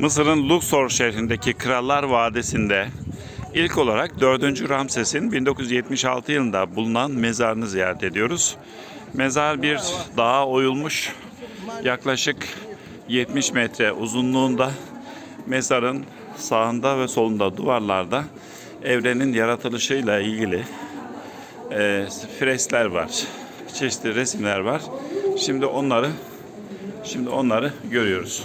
Mısır'ın Luxor şehrindeki Krallar Vadisi'nde ilk olarak 4. Ramses'in 1976 yılında bulunan mezarını ziyaret ediyoruz. Mezar bir dağa oyulmuş yaklaşık 70 metre uzunluğunda mezarın sağında ve solunda duvarlarda evrenin yaratılışıyla ilgili e, freskler var. Çeşitli resimler var. Şimdi onları şimdi onları görüyoruz.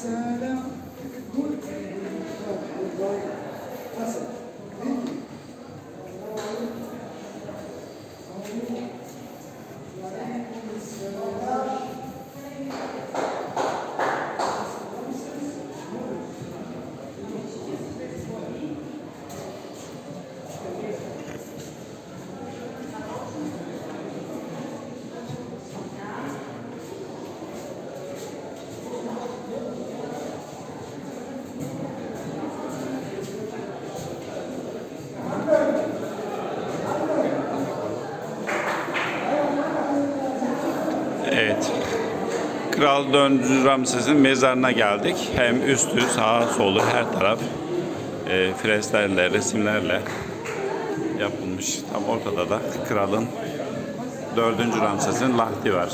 Sara. Evet. Kral 4. Ramses'in mezarına geldik. Hem üstü, sağa, solu her taraf e, fresklerle, resimlerle yapılmış. Tam ortada da kralın 4. Ramses'in lahdi var.